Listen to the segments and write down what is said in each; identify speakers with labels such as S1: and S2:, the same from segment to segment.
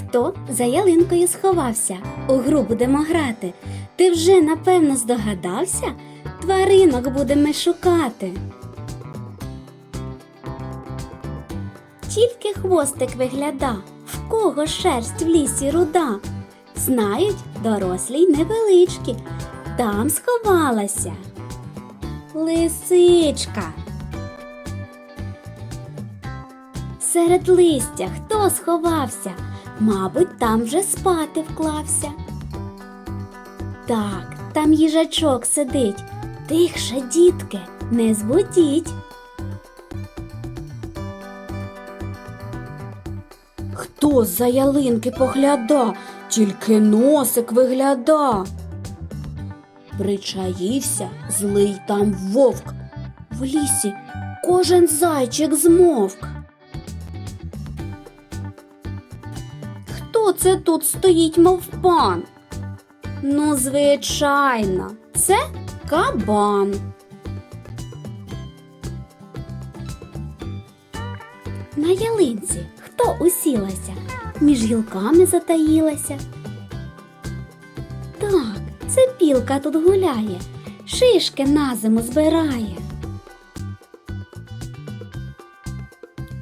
S1: Хто за ялинкою сховався? У гру будемо грати. Ти вже напевно здогадався? Тваринок будемо шукати. Тільки хвостик вигляда, в кого шерсть в лісі руда. Знають дорослі й невеличкі, там сховалася. Лисичка. Серед листя хто сховався? Мабуть, там вже спати вклався. Так, там їжачок сидить. Тихше, дітки, не збудіть. Хто за ялинки погляда, тільки носик вигляда. Причаївся злий там вовк. В лісі кожен зайчик змовк. Хто це тут стоїть, мов пан? Ну, звичайно, це кабан. На ялинці хто усілася, між гілками затаїлася. Так, це білка тут гуляє, шишки на зиму збирає.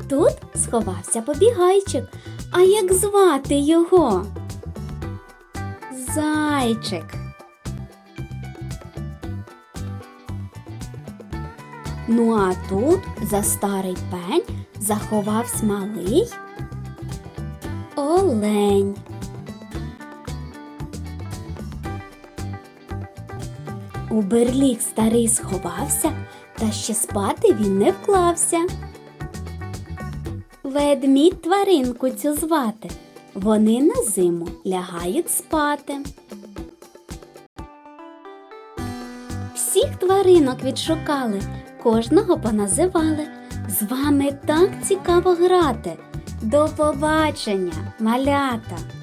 S1: Тут сховався побігайчик. А як звати його? Зайчик. Ну а тут за старий пень заховався малий олень. У берліг старий сховався, та ще спати він не вклався. Ведмідь тваринку цю звати. Вони на зиму лягають спати. Всіх тваринок відшукали, кожного поназивали. З вами так цікаво грати. До побачення, малята!